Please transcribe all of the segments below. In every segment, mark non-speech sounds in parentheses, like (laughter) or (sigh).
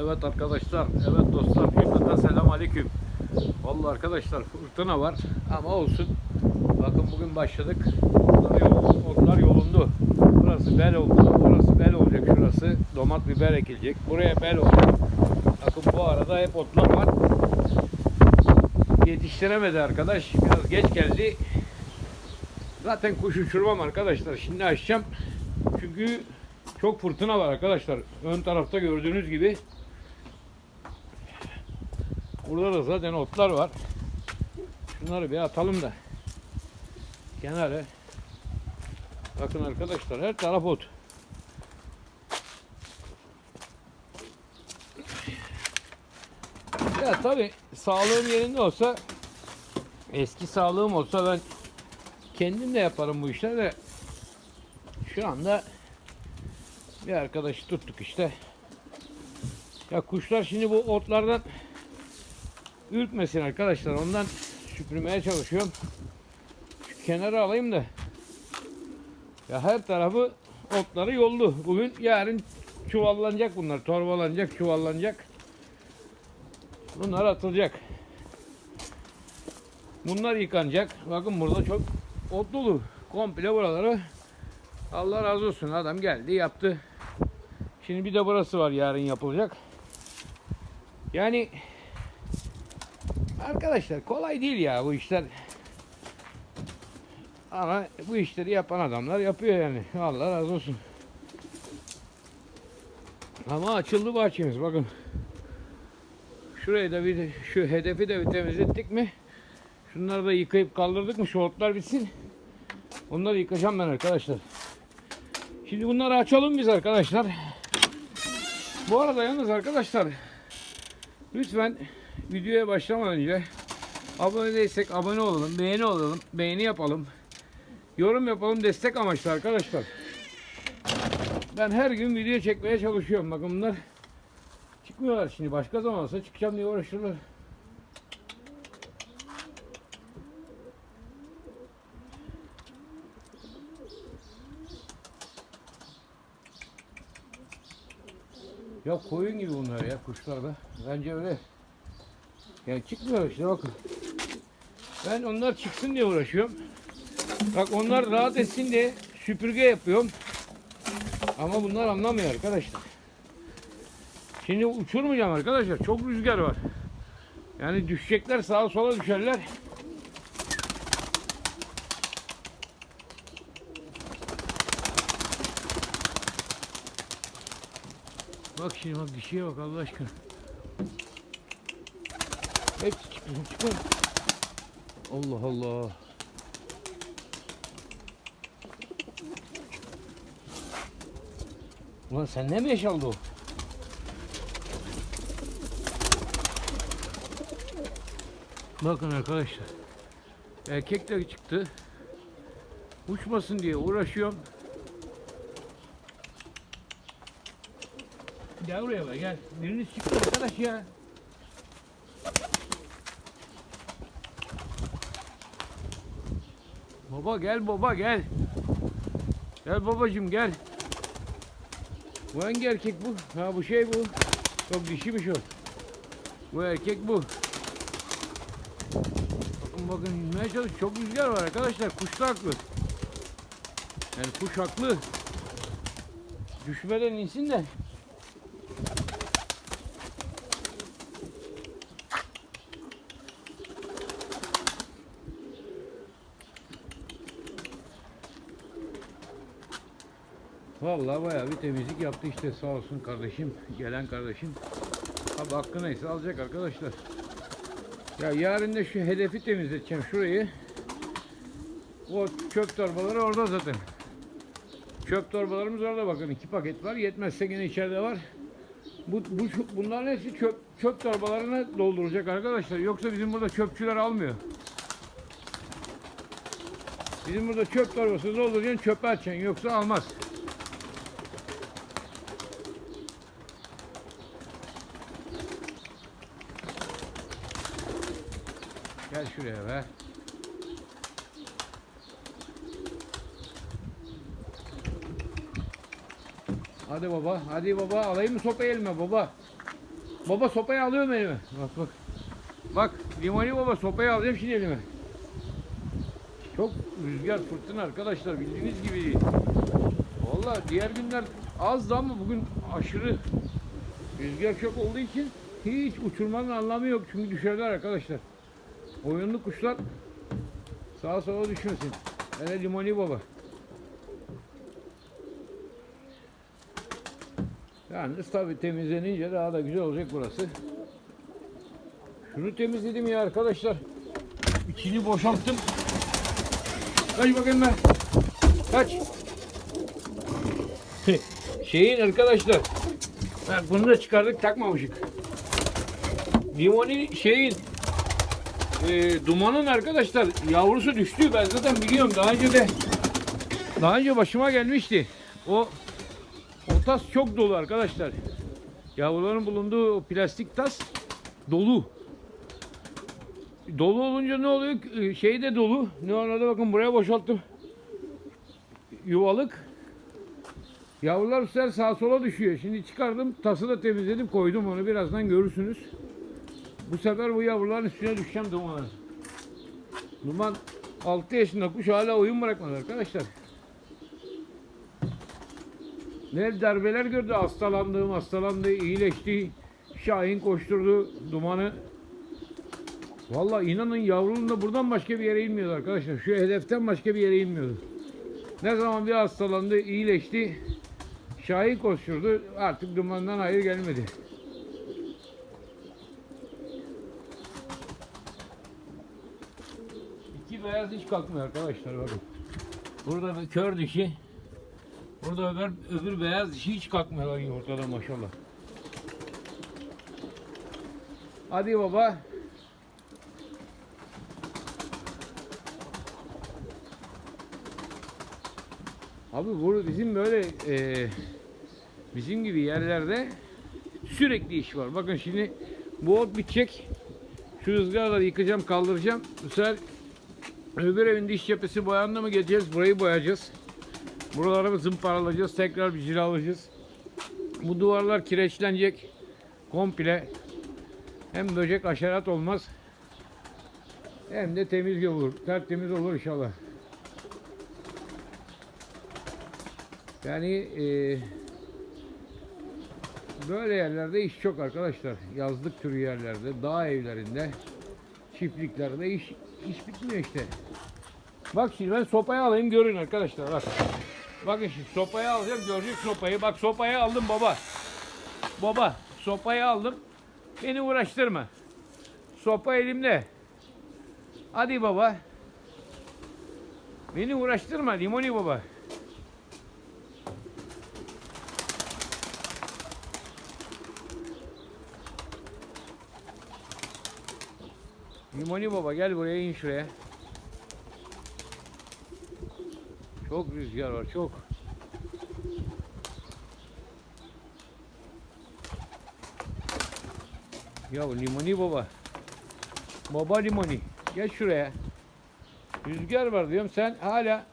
Evet arkadaşlar, evet dostlar, hepinize selam aleyküm. Vallahi arkadaşlar fırtına var ama olsun. Bakın bugün başladık. Otlar, yol, otlar yolundu. Burası bel oldu, burası bel olacak şurası. Domat biber ekilecek. Buraya bel olacak. Bakın bu arada hep otlar var. Yetiştiremedi arkadaş. Biraz geç geldi. Zaten kuş uçurmam arkadaşlar. Şimdi açacağım. Çünkü çok fırtına var arkadaşlar. Ön tarafta gördüğünüz gibi. Burada da zaten otlar var. Şunları bir atalım da. Kenara. Bakın arkadaşlar her taraf ot. Ya tabi sağlığım yerinde olsa eski sağlığım olsa ben kendim de yaparım bu işleri de şu anda bir arkadaşı tuttuk işte. Ya kuşlar şimdi bu otlardan ürkmesin arkadaşlar. Ondan süpürmeye çalışıyorum. Şu kenara alayım da. Ya her tarafı otları yoldu. Bugün yarın çuvallanacak bunlar. Torbalanacak, çuvallanacak. Bunlar atılacak. Bunlar yıkanacak. Bakın burada çok ot dolu. Komple buraları Allah razı olsun. Adam geldi yaptı. Şimdi bir de burası var yarın yapılacak. Yani arkadaşlar kolay değil ya bu işler. Ama bu işleri yapan adamlar yapıyor yani. Allah razı olsun. Ama açıldı bahçemiz bakın. Şurayı da bir şu hedefi de bir temizlettik mi? Şunları da yıkayıp kaldırdık mı? Şu otlar bitsin. Onları yıkacağım ben arkadaşlar. Şimdi bunları açalım biz arkadaşlar. Bu arada yalnız arkadaşlar lütfen videoya başlamadan önce abone değilsek abone olalım, beğeni olalım, beğeni yapalım. Yorum yapalım destek amaçlı arkadaşlar. Ben her gün video çekmeye çalışıyorum. Bakın bunlar çıkmıyorlar şimdi. Başka zaman olsa çıkacağım diye uğraşırlar. Ya koyun gibi bunlar ya kuşlar da. Bence öyle. Yani çıkmıyor işte bakın. Ben onlar çıksın diye uğraşıyorum. Bak onlar rahat etsin diye süpürge yapıyorum. Ama bunlar anlamıyor arkadaşlar. Şimdi uçurmayacağım arkadaşlar. Çok rüzgar var. Yani düşecekler sağa sola düşerler. Bak şimdi bak dişiye bak Allah aşkına. Allah Allah. Ulan sen ne mi yaşandı o? Bakın arkadaşlar. Erkek de çıktı. Uçmasın diye uğraşıyorum. Gel buraya be gel. Biriniz çıktı arkadaş ya. Baba gel baba gel. Gel babacım gel. Bu hangi erkek bu? Ha bu şey bu. Çok dişiymiş o. Bu erkek bu. Bakın bakın inmeye çalış. Çok rüzgar var arkadaşlar. Kuş da haklı. Yani kuş haklı. Düşmeden insin de. Vallahi bayağı bir temizlik yaptı işte sağ olsun kardeşim, gelen kardeşim. Abi hakkı neyse alacak arkadaşlar. Ya yarın da şu hedefi temizleteceğim şurayı. O çöp torbaları orada zaten. Çöp torbalarımız orada bakın iki paket var. Yetmezse yine içeride var. Bu, bu bunların hepsi çöp, çöp torbalarını dolduracak arkadaşlar. Yoksa bizim burada çöpçüler almıyor. Bizim burada çöp torbası dolduracaksın çöpe atacaksın yoksa almaz. Gel şuraya be. Hadi baba, hadi baba. Alayım mı sopayı elime baba? Baba sopayı alıyorum elime. Bak bak. Bak limoni baba sopayı alacağım şimdi elime. Çok rüzgar fırtına arkadaşlar bildiğiniz gibi değil. Valla diğer günler azdı ama bugün aşırı rüzgar çok olduğu için hiç uçurmanın anlamı yok çünkü düşerler arkadaşlar. Oyunlu kuşlar sağa sola düşmesin. Hele limoni baba. Yalnız tabi temizlenince daha da güzel olacak burası. Şunu temizledim ya arkadaşlar. İçini boşalttım. Kaç bakayım ben. Kaç. (laughs) Şeyin arkadaşlar. Bunu da çıkardık takmamışık. Limoni şeyin e, dumanın arkadaşlar yavrusu düştü. Ben zaten biliyorum daha önce de daha önce başıma gelmişti. O o tas çok dolu arkadaşlar. Yavruların bulunduğu o plastik tas dolu. Dolu olunca ne oluyor? Ee, Şey de dolu. Ne orada bakın buraya boşalttım. Yuvalık. Yavrular bu sefer sağa sola düşüyor. Şimdi çıkardım. Tası da temizledim. Koydum onu. Birazdan görürsünüz. Bu sefer bu yavruların üstüne düşeceğim dumana. Duman 6 yaşında kuş hala oyun bırakmadı arkadaşlar. Ne darbeler gördü. Hastalandı, hastalandı, iyileşti. Şahin koşturdu dumanı. Vallahi inanın yavrunun da buradan başka bir yere inmiyordu arkadaşlar. Şu hedeften başka bir yere inmiyordu. Ne zaman bir hastalandı, iyileşti. Şahin koşturdu. Artık dumandan hayır gelmedi. Beyaz hiç kalkmıyor arkadaşlar bakın. Burada bir kör dişi. Burada öbür, öbür beyaz dişi hiç kalkmıyor yumurtada maşallah. Hadi baba. Abi bu bizim böyle e, bizim gibi yerlerde sürekli iş var. Bakın şimdi bu ot bitecek. Şu rüzgarla yıkacağım, kaldıracağım. Bu sefer öbür evin diş cephesi boyandı mı geleceğiz. Burayı boyayacağız. Buraları zımparalayacağız. Tekrar bir cilalayacağız. Bu duvarlar kireçlenecek. Komple. Hem böcek aşerat olmaz. Hem de temiz olur. Tertemiz olur inşallah. Yani e, böyle yerlerde iş çok arkadaşlar. Yazlık türü yerlerde, dağ evlerinde, çiftliklerde iş, iş bitmiyor işte. Bak şimdi ben sopayı alayım görün arkadaşlar bak. Bakın şimdi sopayı alacağım görecek sopayı. Bak sopayı aldım baba. Baba sopayı aldım. Beni uğraştırma. Sopa elimde. Hadi baba. Beni uğraştırma limoni baba. Limoni baba gel buraya in şuraya. Çok rüzgar var çok. Ya limoni baba. Baba limoni. Gel şuraya. Rüzgar var diyorum sen hala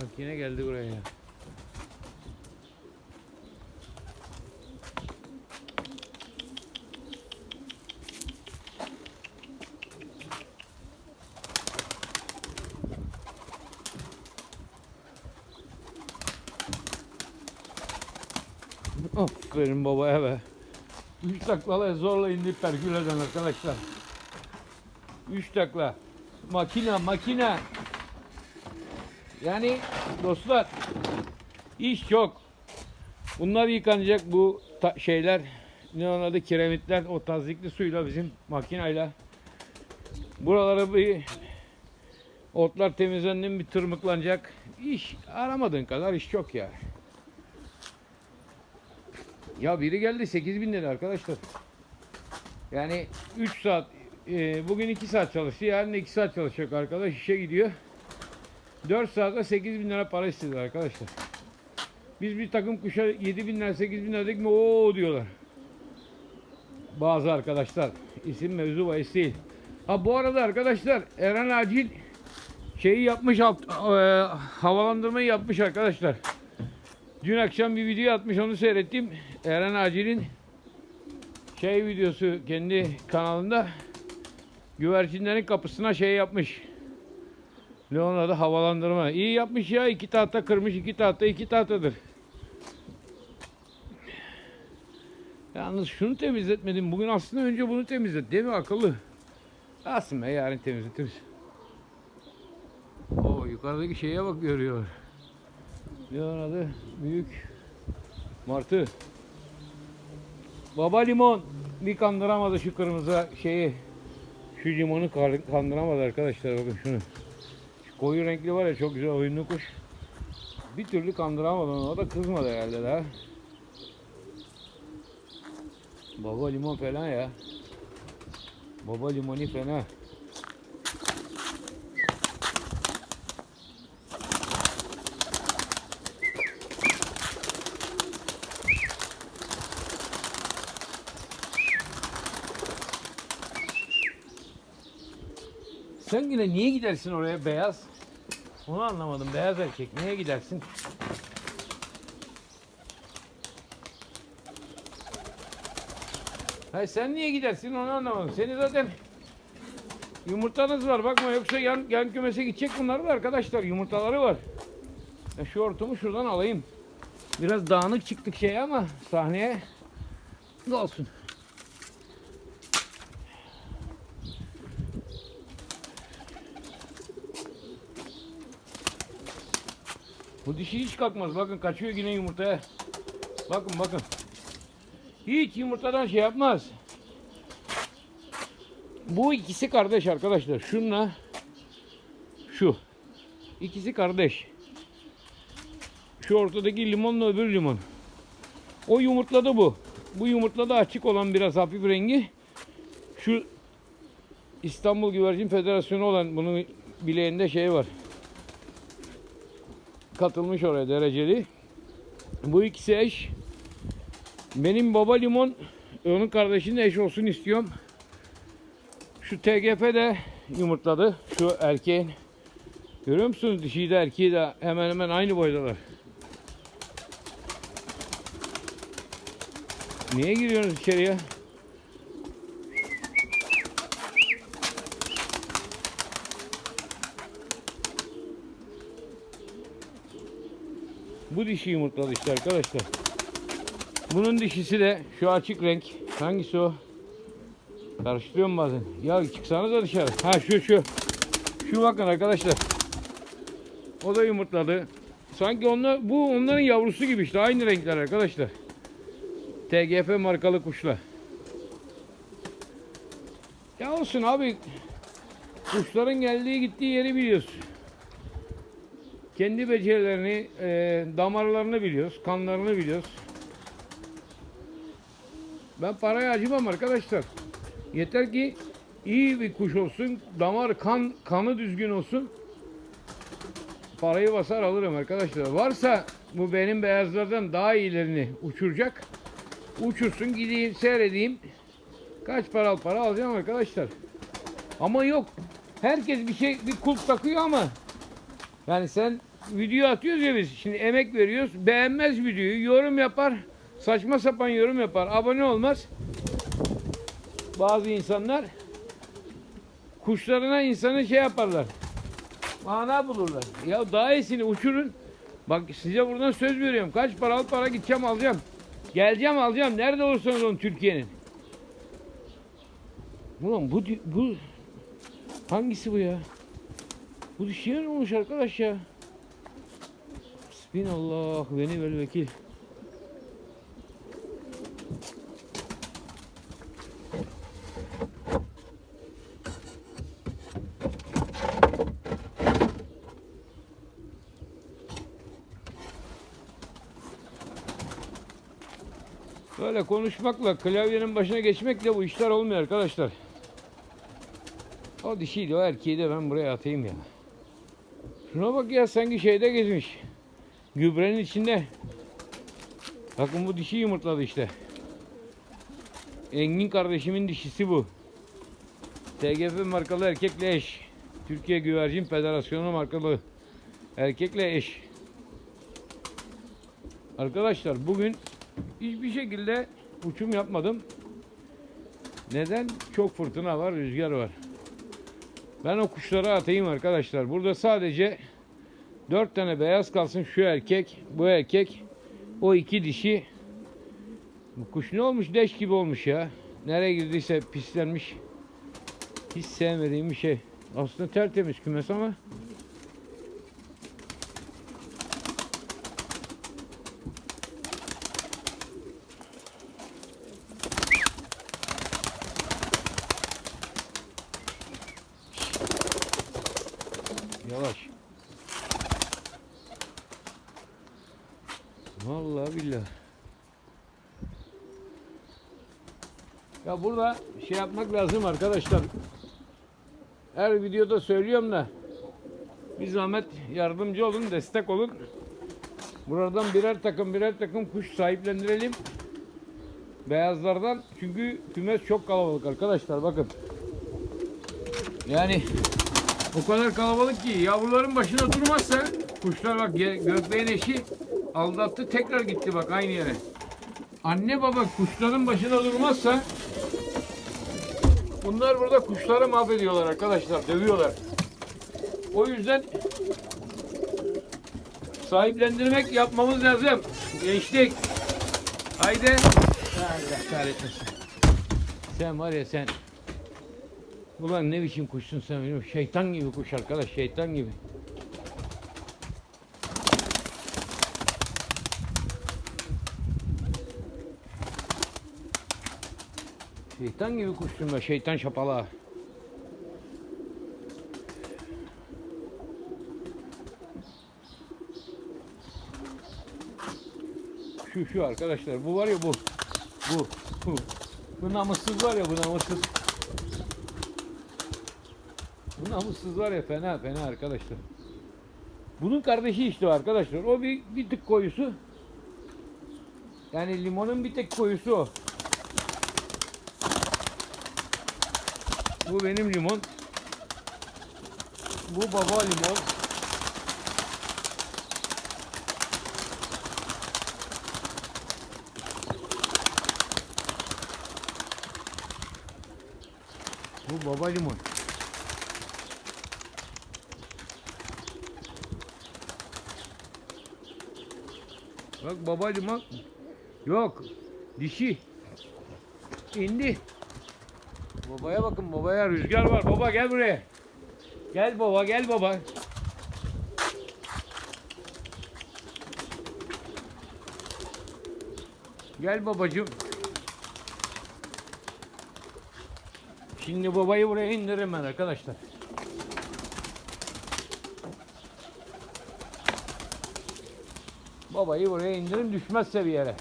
Bak yine geldi buraya Aferin babaya be. Üç taklalı zorla indirip pergüleden arkadaşlar. Üç takla. Makina makina. Yani dostlar iş çok. Bunlar yıkanacak bu şeyler ne onun adı kiremitler o tazikli suyla bizim makinayla. Buraları bir otlar temizlendi mi bir tırmıklanacak. İş aramadığın kadar iş çok ya. Ya biri geldi 8 bin arkadaşlar. Yani 3 saat, e, bugün 2 saat çalıştı, yarın 2 saat çalışacak arkadaş işe gidiyor. 4 saatte 8 bin lira para istedi arkadaşlar. Biz bir takım kuşa 7 bin lira, 8 bin lira dedik mi ooo diyorlar. Bazı arkadaşlar. isim mevzu bahis değil. Ha bu arada arkadaşlar Eren Acil şeyi yapmış e, havalandırmayı yapmış arkadaşlar. Dün akşam bir video atmış onu seyrettim. Eren Acil'in şey videosu kendi kanalında güvercinlerin kapısına şey yapmış. Ne onun havalandırma. İyi yapmış ya iki tahta kırmış iki tahta iki tahtadır. Yalnız şunu temizletmedim. Bugün aslında önce bunu temizlet. Değil mi akıllı? Aslında yarın temizletiriz. O yukarıdaki şeye bak görüyor. Ne adı? Büyük martı. Baba limon bir kandıramadı şu kırmızı şeyi. Şu limonu kandıramadı arkadaşlar bakın şunu. Şu koyu renkli var ya çok güzel oyunlu kuş. Bir türlü kandıramadı onu. O da kızmadı herhalde daha. Baba limon falan ya. Baba limoni fena. Sen yine niye gidersin oraya beyaz? Onu anlamadım. Beyaz erkek niye gidersin? Hayır sen niye gidersin onu anlamadım. Seni zaten yumurtanız var bakma yoksa yan, yan kümese gidecek bunlar da arkadaşlar yumurtaları var. Ya şu hortumu şuradan alayım. Biraz dağınık çıktık şey ama sahneye ne olsun. Bu dişi hiç kalkmaz. Bakın kaçıyor yine yumurtaya. Bakın bakın. Hiç yumurtadan şey yapmaz. Bu ikisi kardeş arkadaşlar. Şunla şu. İkisi kardeş. Şu ortadaki limonla öbür limon. O yumurtladı bu. Bu yumurtladı açık olan biraz hafif rengi. Şu İstanbul Güvercin Federasyonu olan bunun bileğinde şey var. Katılmış oraya dereceli. Bu ikisi eş. Benim baba limon onun kardeşinin eş olsun istiyorum. Şu TGF de yumurtladı. Şu erkeğin. Görüyor musunuz? Dişiyi de erkeği de hemen hemen aynı boydalar. Niye giriyorsunuz içeriye? Bu dişi yumurtladı işte arkadaşlar. Bunun dişisi de şu açık renk. Hangisi o? Karıştırıyorum bazen. Ya çıksanız da dışarı. Ha şu şu. Şu bakın arkadaşlar. O da yumurtladı. Sanki onlar bu onların yavrusu gibi işte aynı renkler arkadaşlar. TGF markalı kuşlar. Ya olsun abi. Kuşların geldiği gittiği yeri biliyoruz. Kendi becerilerini, e, damarlarını biliyoruz, kanlarını biliyoruz. Ben paraya acımam arkadaşlar. Yeter ki iyi bir kuş olsun, damar kan kanı düzgün olsun. Parayı basar alırım arkadaşlar. Varsa bu benim beyazlardan daha iyilerini uçuracak. Uçursun gideyim seyredeyim. Kaç para para alacağım arkadaşlar. Ama yok. Herkes bir şey bir kulp takıyor ama yani sen video atıyoruz ya biz. Şimdi emek veriyoruz. Beğenmez videoyu. Yorum yapar. Saçma sapan yorum yapar. Abone olmaz. Bazı insanlar kuşlarına insanı şey yaparlar. Mana bulurlar. Ya daha iyisini uçurun. Bak size buradan söz veriyorum. Kaç paralı para gideceğim alacağım. Geleceğim alacağım. Nerede olursanız olun Türkiye'nin. Ulan bu, bu hangisi bu ya? Bu dişiye ne olmuş arkadaş ya? Bismillah beni vel vekil. Böyle konuşmakla, klavyenin başına geçmekle bu işler olmuyor arkadaşlar. O dişiydi, o erkeği de ben buraya atayım ya. Şuna bak ya sanki şeyde gezmiş. Gübrenin içinde. Bakın bu dişi yumurtladı işte. Engin kardeşimin dişisi bu. TGF markalı erkekle eş. Türkiye Güvercin Federasyonu markalı erkekle eş. Arkadaşlar bugün hiçbir şekilde uçum yapmadım. Neden? Çok fırtına var, rüzgar var. Ben o kuşları atayım arkadaşlar. Burada sadece 4 tane beyaz kalsın. Şu erkek, bu erkek, o iki dişi. Bu kuş ne olmuş? Leş gibi olmuş ya. Nereye girdiyse pislenmiş. Hiç sevmediğim bir şey. Aslında tertemiz kümes ama Ya burada şey yapmak lazım arkadaşlar. Her videoda söylüyorum da bir zahmet yardımcı olun, destek olun. Buradan birer takım birer takım kuş sahiplendirelim. Beyazlardan çünkü kümes çok kalabalık arkadaşlar bakın. Yani o kadar kalabalık ki yavruların başına durmazsa kuşlar bak gökbeğin eşi aldattı tekrar gitti bak aynı yere. Anne baba kuşların başına durmazsa bunlar burada kuşları mahvediyorlar arkadaşlar dövüyorlar. O yüzden sahiplendirmek yapmamız lazım. Gençlik. Haydi. Allah kahretmesin. Sen var ya sen Ulan ne biçim kuşsun sen benim şeytan gibi kuş arkadaş şeytan gibi. Şeytan gibi kuşsun be şeytan şapala. Şu şu arkadaşlar bu var ya bu. Bu. Bu. Bu namussuz var ya bu namussuz. Bu namussuz var ya fena fena arkadaşlar. Bunun kardeşi işte arkadaşlar. O bir, bir tık koyusu. Yani limonun bir tek koyusu o. Bu benim limon. Bu baba limon. Bu baba limon. Bak baba limon. Yok. Dişi. İndi. Babaya bakın babaya rüzgar var. Baba gel buraya. Gel baba gel baba. Gel babacığım. Şimdi babayı buraya indiririm ben arkadaşlar. Babayı buraya indirin düşmezse bir yere.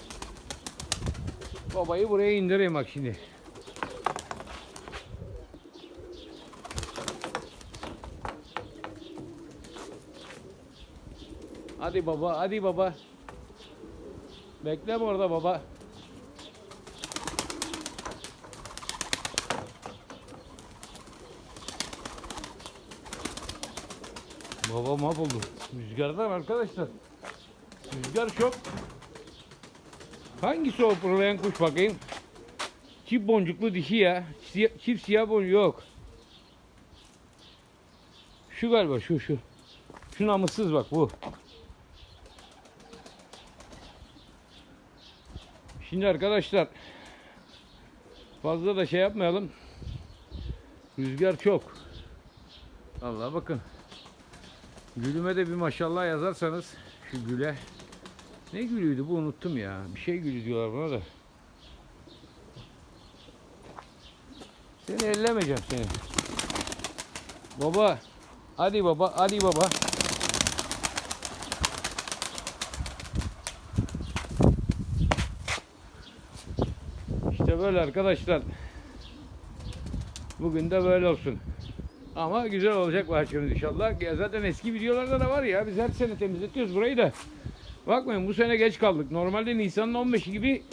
Babayı buraya indireyim bak şimdi. Hadi baba, hadi baba. Bekleme orada baba. Baba mahvoldu. Rüzgardan arkadaşlar. Rüzgar çok. Hangisi o fırlayan kuş bakayım? Çift boncuklu dişi ya. Siya- çift siyah boncuk yok. Şu galiba şu şu. Şu namussuz bak bu. Şimdi arkadaşlar fazla da şey yapmayalım. Rüzgar çok. Allah bakın. Gülüme de bir maşallah yazarsanız şu güle. Ne gülüydü bu unuttum ya. Bir şey gülü diyorlar buna da. Seni ellemeyeceğim seni. Baba. Hadi baba. Hadi baba. Böyle arkadaşlar. Bugün de böyle olsun. Ama güzel olacak bahçemiz inşallah. Ya zaten eski videolarda da var ya. Biz her sene temizletiyoruz burayı da. Bakmayın bu sene geç kaldık. Normalde Nisan'ın 15'i gibi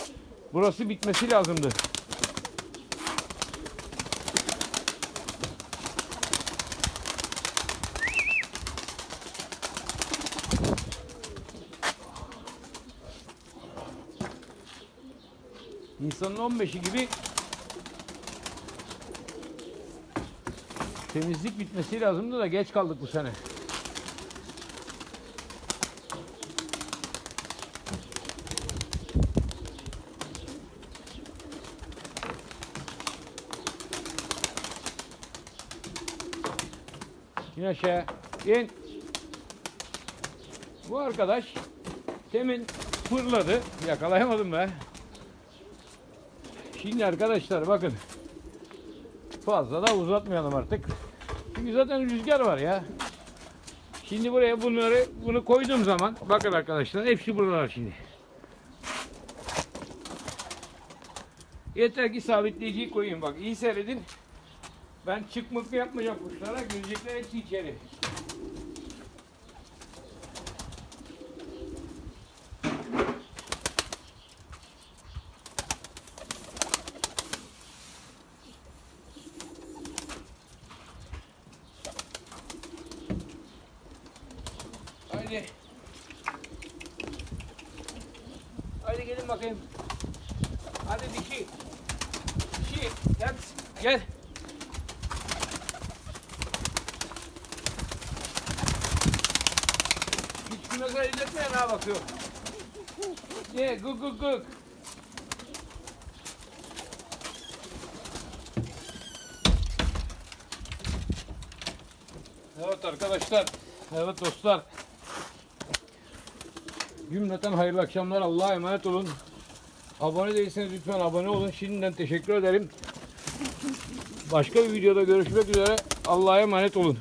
burası bitmesi lazımdı. Nisan'ın 15'i gibi temizlik bitmesi lazımdı da geç kaldık bu sene. İn aşağı. İn. Bu arkadaş temin fırladı. Yakalayamadım be. Şimdi arkadaşlar bakın. Fazla da uzatmayalım artık. Çünkü zaten rüzgar var ya. Şimdi buraya bunları bunu koyduğum zaman bakın arkadaşlar hepsi buralar şimdi. Yeter ki sabitleyiciyi koyayım bak iyi seyredin. Ben çıkmak yapmayacağım kuşlara girecekler hepsi içeri. Haydi. Haydi gelin bakayım. Hadi dişi. Dişi. Gel. Gel. Hiç güne elletmeyen ha bakıyor. Ye gık gık gık. Evet arkadaşlar. Evet dostlar. Cümleten hayırlı akşamlar. Allah'a emanet olun. Abone değilseniz lütfen abone olun. Şimdiden teşekkür ederim. Başka bir videoda görüşmek üzere. Allah'a emanet olun.